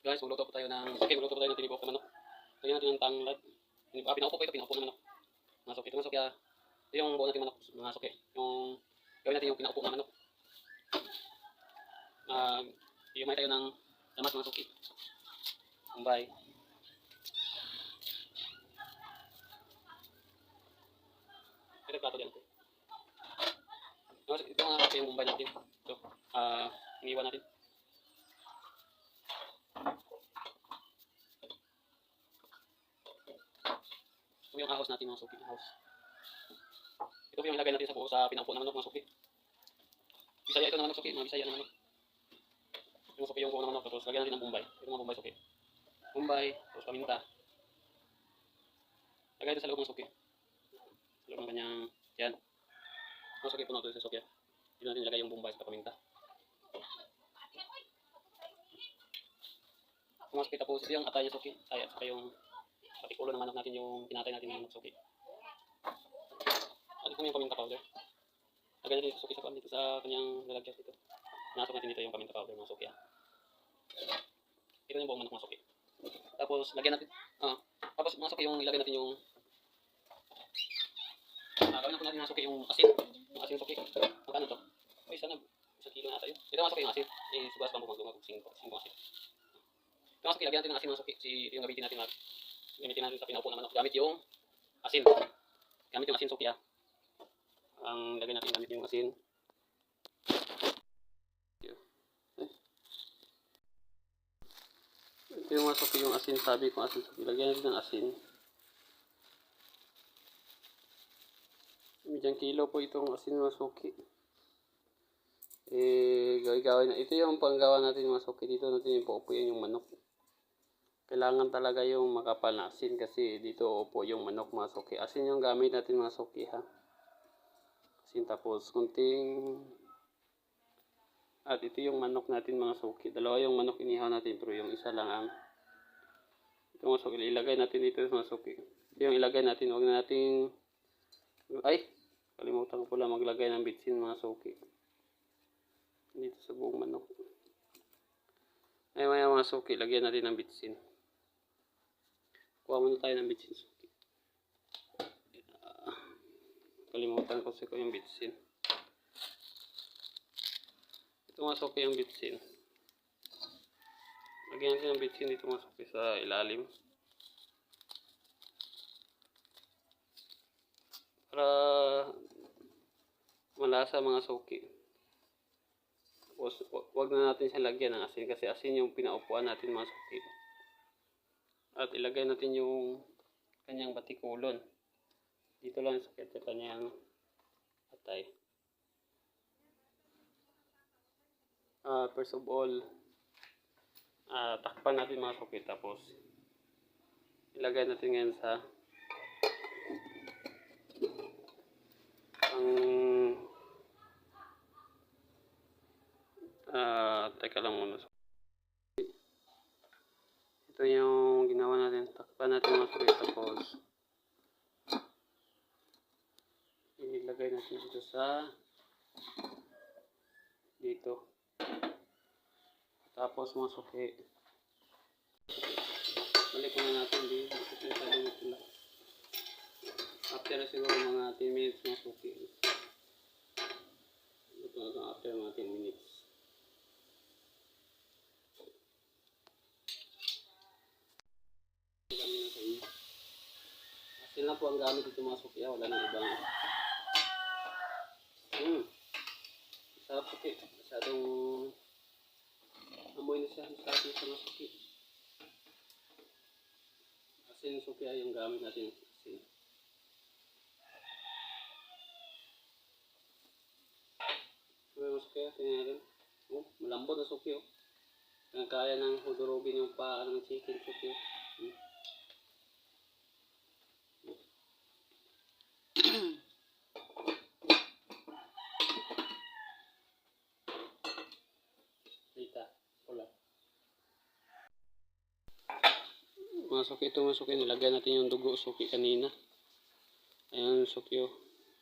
Guys, magluto po tayo ng, okay, magluto po tayo ng tinibok na manok. Lagyan natin ng tanglad. Tinib- Ah, pinaupo po ito, pinaupo na manok. Mga suki. Ito mga suki, ah. Yung buo natin manok, mga suki. Yung, gawin natin yung pinaupo na manok. Ah, yung tayo ng lamas mga suki. Bombay. Ito plato dyan. Ito mga yung bombay natin. Ito, ah, iniwan natin. Ito yung ahos natin mga suki. Ahos. Ito po yung ilagay natin sa buo sa pinaupo ng manok mga suki. Bisaya ito ng manok suki. Mga bisaya ng manok. Yung suki yung buo ng manok. Tapos lagyan natin ng bombay. Ito mga bombay suki. Bombay. Tapos paminta. Lagay ito sa loob ng suki. Sa loob ng kanyang yan. Mga suki puno ito sa suki. ah. Dito natin ilagay yung bombay sa paminta. Mga suki tapos ito yung atay niya suki. Atay at saka yung ulo ng manok natin yung pinatay natin ng suki. At ito yung paminta powder. Lagay natin dito suki sa dito sa kanyang lalagyan dito. Nasok natin dito yung paminta powder mga suki. ah. Ito yung buong manok mga suki. Tapos lagyan natin ah tapos mga suki yung ilagay natin yung ah, gawin na natin mga suki yung asin. Yung asin suki. Magkano to? Ay, sana isang kilo na tayo. Ito mga suki yung asin. Eh, sugas bang bumagdumag 5 5 asin. Ito mga suki, lagyan natin ng asin mga suki. Si, yung gamitin natin mag gamitin natin sa pinaupo na manok. Gamit yung asin. Gamit yung asin ah. Ang lagay natin gamit yung asin. Ito yung masok yung asin. Sabi ko asin suki. Lagyan natin ng asin. Medyan kilo po itong asin masuki. Eh, gawin na. Ito yung panggawa natin masuki. Dito natin ipuupuyan yung manok. Kailangan talaga yung makapal na asin kasi dito upo yung manok masuki. Asin yung gamit natin masuki ha. Asin tapos kunting at ito yung manok natin mga suki. Dalawa yung manok inihaw natin pero yung isa lang ang ito mga suki. Ilagay natin dito mga suki. Ito yung ilagay natin. Huwag na nating ay kalimutan ko pala maglagay ng bitsin mga suki. Dito sa buong manok. Ay maya mga suki. Lagyan natin ng bitsin. Kuha muna tayo ng bitsin suki. Ah, kalimutan ko ko yung bitsin. Ito mga suki yung bitsin. Lagyan natin ng bitsin dito mga suki sa ilalim. Para malasa mga suki. Tapos, huwag na natin siya lagyan ng asin kasi asin yung pinaupuan natin mga suki. At ilagay natin yung kanyang batikulon. Dito lang sa kanyang atay. Ah, first of all, ah takpan natin mga suki tapos ilagay natin ngayon sa ang ah teka lang muna ito yung ginawa natin takpan natin mga suki tapos ilagay natin dito sa dito. Tapos mga suki. Balik muna natin dito after siguro mga 10 minutes mga suki. After mga 10 minutes Ang dami na sa inyo. Asin na po ang gamit dito mga suki. ah. Wala nang ibang. Hmm. Sarap suki. Masyadong amoy na siya. Masarap na siya mga suki. Asin suki yung gamit natin. Asin. Ano yung suki? Tingnan natin. Oh, malambot na suki oh. Kaya kaya ng hudurugin yung paa ng chicken suki. oh. Hmm. Dita, pula. Mga suki ito mga suki, nilagay natin yung dugo suki kanina. Ayan suki oh.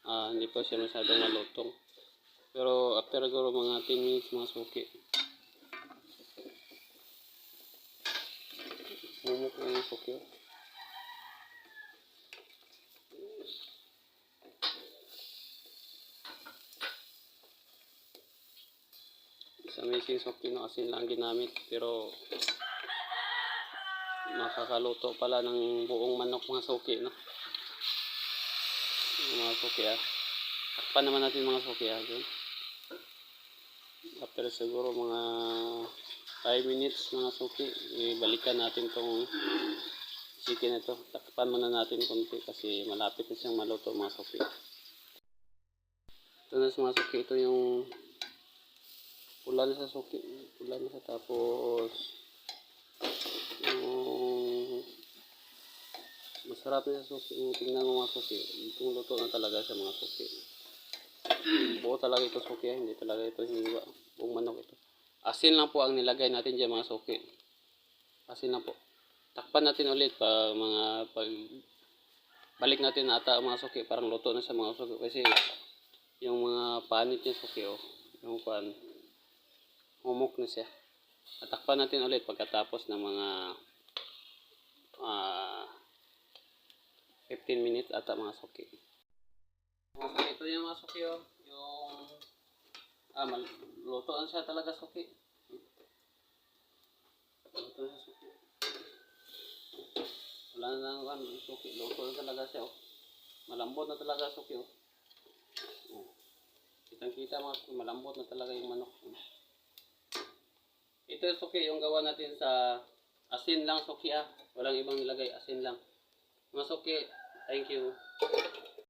Ah, hindi pa siya masyadong malutong. Pero after siguro mga 10 minutes mga suki. Humok na yung suki. oh. Sa amazing suki no asin lang ginamit pero makakaluto pala ng buong manok mga suki no. Mga suki ah. Takpan naman natin mga suki ah. Dun. After siguro mga 5 minutes mga suki, ibalikan natin tong chicken na ito. Takpan muna natin konti kasi malapit na siyang maluto mga suki. Ito na mga suki, ito yung pula sa suki. Pula sa tapos yung masarap na sa suki. Tingnan mo mga suki. Itong luto na talaga sa mga suki. Buo talaga ito suki, ah. hindi talaga ito hiniwa. Buong manok ito. Asin lang po ang nilagay natin dyan mga suki. Asin lang po. Takpan natin ulit pa mga pag balik natin ata ang mga suki. Parang luto na sa mga suki kasi yung mga panit yung suki oh. Yung pan humok na siya. At takpan natin ulit pagkatapos ng mga ah 15 minutes ata mga suki. Okay, ito yung mga suki oh. Yung ah, mal luto na siya talaga suki. Luto siya suki. Wala na lang kan suki. Luto na talaga siya oh. Malambot na talaga suki oh. oh. Kitang kita mga malambot na talaga yung manok. Ito yung suki yung gawa natin sa asin lang suki ah. Walang ibang nilagay, asin lang. Mga suki, thank you.